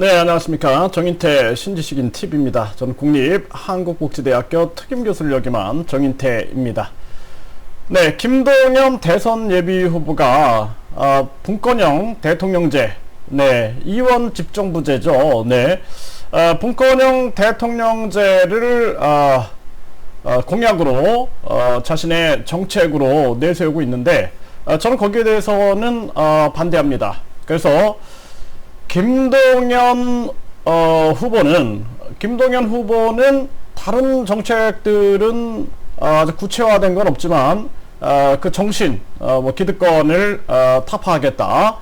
네, 안녕하십니까. 정인태 신지식인 TV입니다. 저는 국립한국복지대학교 특임교수를 역임한 정인태입니다. 네, 김동연 대선 예비 후보가 어, 분권형 대통령제, 네, 이원 집정부제죠. 네, 어, 분권형 대통령제를 어, 어, 공약으로 어, 자신의 정책으로 내세우고 있는데 어, 저는 거기에 대해서는 어, 반대합니다. 그래서 김동연 어, 후보는 김동연 후보는 다른 정책들은 어, 아주 구체화된 건 없지만 어, 그 정신, 어, 뭐 기득권을 어, 타파하겠다,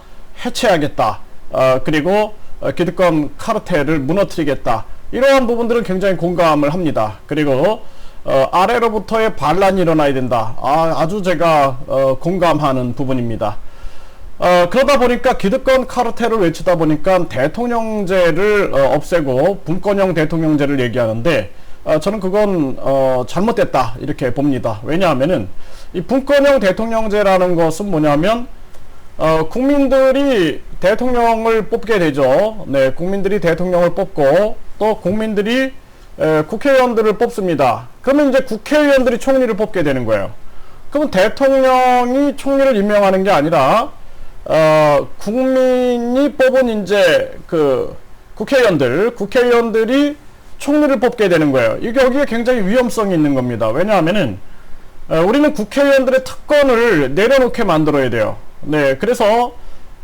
해체하겠다, 어, 그리고 어, 기득권 카르텔을 무너뜨리겠다 이러한 부분들은 굉장히 공감을 합니다. 그리고 어, 아래로부터의 반란이 일어나야 된다. 아, 아주 제가 어, 공감하는 부분입니다. 어, 그러다 보니까 기득권 카르텔을 외치다 보니까 대통령제를 어, 없애고 분권형 대통령제를 얘기하는데 어, 저는 그건 어, 잘못됐다 이렇게 봅니다. 왜냐하면은 이 분권형 대통령제라는 것은 뭐냐면 어, 국민들이 대통령을 뽑게 되죠. 네, 국민들이 대통령을 뽑고 또 국민들이 에, 국회의원들을 뽑습니다. 그러면 이제 국회의원들이 총리를 뽑게 되는 거예요. 그러면 대통령이 총리를 임명하는 게 아니라 어, 국민이 뽑은 이제 그 국회의원들, 국회의원들이 총리를 뽑게 되는 거예요. 이게 여기에 굉장히 위험성이 있는 겁니다. 왜냐하면은 어, 우리는 국회의원들의 특권을 내려놓게 만들어야 돼요. 네, 그래서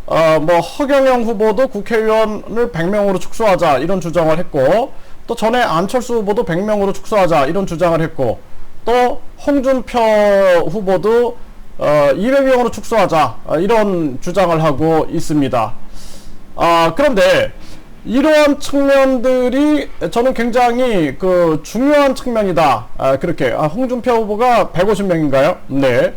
어, 뭐 허경영 후보도 국회의원을 100명으로 축소하자 이런 주장을 했고 또 전에 안철수 후보도 100명으로 축소하자 이런 주장을 했고 또 홍준표 후보도 어, 200명으로 축소하자 어, 이런 주장을 하고 있습니다. 아, 그런데 이러한 측면들이 저는 굉장히 그 중요한 측면이다. 아, 그렇게 아, 홍준표 후보가 150명인가요? 네.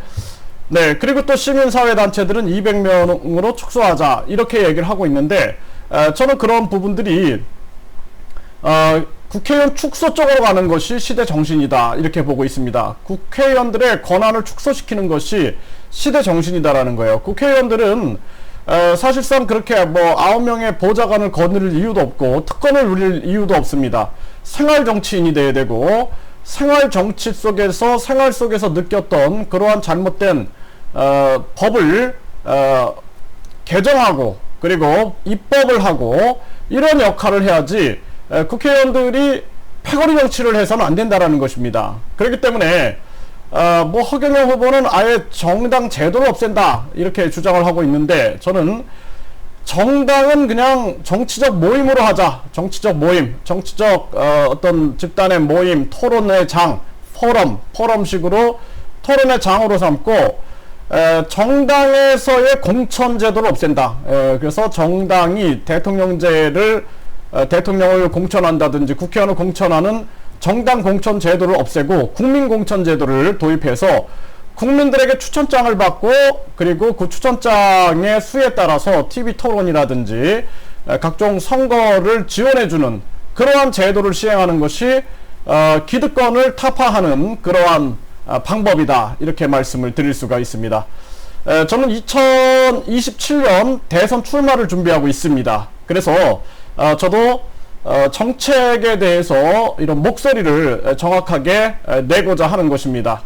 네. 그리고 또 시민사회 단체들은 200명으로 축소하자 이렇게 얘기를 하고 있는데 아, 저는 그런 부분들이 어, 국회의원 축소 쪽으로 가는 것이 시대 정신이다 이렇게 보고 있습니다. 국회의원들의 권한을 축소시키는 것이 시대 정신이다라는 거예요. 국회의원들은 에, 사실상 그렇게 뭐 아홉 명의 보좌관을 거느릴 이유도 없고 특권을 누릴 이유도 없습니다. 생활 정치인이 돼야 되고 생활 정치 속에서 생활 속에서 느꼈던 그러한 잘못된 어, 법을 어, 개정하고 그리고 입법을 하고 이런 역할을 해야지 에, 국회의원들이 패거리 정치를 해서는 안 된다라는 것입니다. 그렇기 때문에 어, 뭐 허경영 후보는 아예 정당 제도를 없앤다 이렇게 주장을 하고 있는데 저는 정당은 그냥 정치적 모임으로 하자 정치적 모임 정치적 어, 어떤 집단의 모임 토론의 장 포럼 포럼식으로 토론의 장으로 삼고 에, 정당에서의 공천 제도를 없앤다 에, 그래서 정당이 대통령제를 어, 대통령을 공천한다든지 국회의원을 공천하는 정당 공천 제도를 없애고 국민 공천 제도를 도입해서 국민들에게 추천장을 받고 그리고 그 추천장의 수에 따라서 TV 토론이라든지 각종 선거를 지원해주는 그러한 제도를 시행하는 것이 어, 기득권을 타파하는 그러한 어, 방법이다 이렇게 말씀을 드릴 수가 있습니다. 에, 저는 2027년 대선 출마를 준비하고 있습니다. 그래서 어, 저도 어, 정책에 대해서 이런 목소리를 정확하게 내고자 하는 것입니다.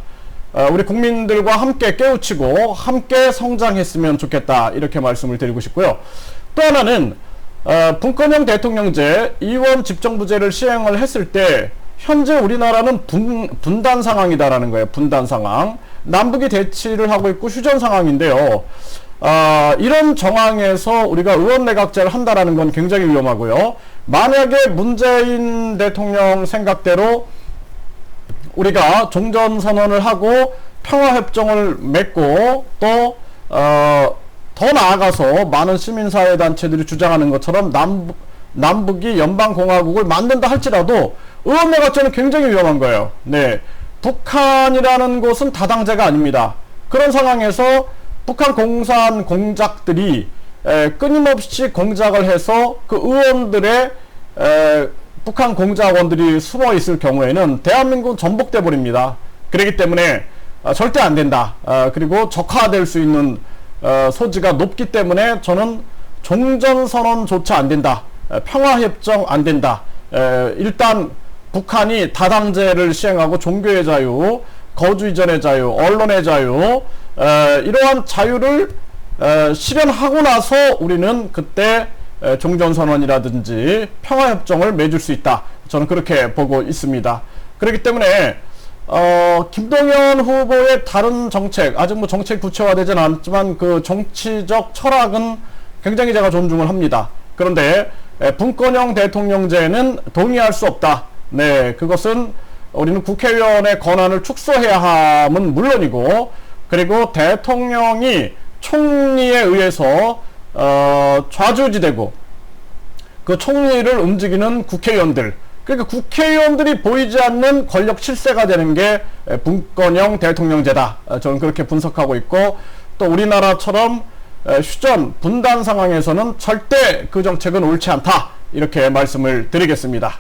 어, 우리 국민들과 함께 깨우치고 함께 성장했으면 좋겠다 이렇게 말씀을 드리고 싶고요. 또 하나는 어, 분권형 대통령제 이원 집정부제를 시행을 했을 때 현재 우리나라는 분, 분단 상황이다라는 거예요. 분단 상황. 남북이 대치를 하고 있고 휴전 상황인데요. 아, 이런 정황에서 우리가 의원내각제를 한다라는 건 굉장히 위험하고요. 만약에 문재인 대통령 생각대로 우리가 종전 선언을 하고 평화 협정을 맺고 또, 어, 더 나아가서 많은 시민사회 단체들이 주장하는 것처럼 남북, 남북이 연방공화국을 만든다 할지라도 의원내각제는 굉장히 위험한 거예요. 네. 북한이라는 곳은 다당제가 아닙니다. 그런 상황에서 북한 공산 공작들이 에, 끊임없이 공작을 해서 그 의원들의 에, 북한 공작원들이 숨어 있을 경우에는 대한민국은 전복돼 버립니다. 그렇기 때문에 어, 절대 안 된다. 어, 그리고 적화될 수 있는 어, 소지가 높기 때문에 저는 종전선언조차 안 된다. 에, 평화협정 안 된다. 에, 일단 북한이 다당제를 시행하고 종교의 자유, 거주 이전의 자유, 언론의 자유, 에, 이러한 자유를 에, 실현하고 나서 우리는 그때 에, 종전선언이라든지 평화협정을 맺을 수 있다. 저는 그렇게 보고 있습니다. 그렇기 때문에 어, 김동연 후보의 다른 정책, 아직 뭐 정책 구체화되진 않았지만 그 정치적 철학은 굉장히 제가 존중을 합니다. 그런데 에, 분권형 대통령제는 동의할 수 없다. 네, 그것은 우리는 국회의원의 권한을 축소해야 함은 물론이고, 그리고 대통령이 총리에 의해서 어, 좌지우지되고 그 총리를 움직이는 국회의원들, 그러니까 국회의원들이 보이지 않는 권력 실세가 되는 게 에, 분권형 대통령제다. 어, 저는 그렇게 분석하고 있고 또 우리나라처럼 에, 휴전 분단 상황에서는 절대 그 정책은 옳지 않다. 이렇게 말씀을 드리겠습니다.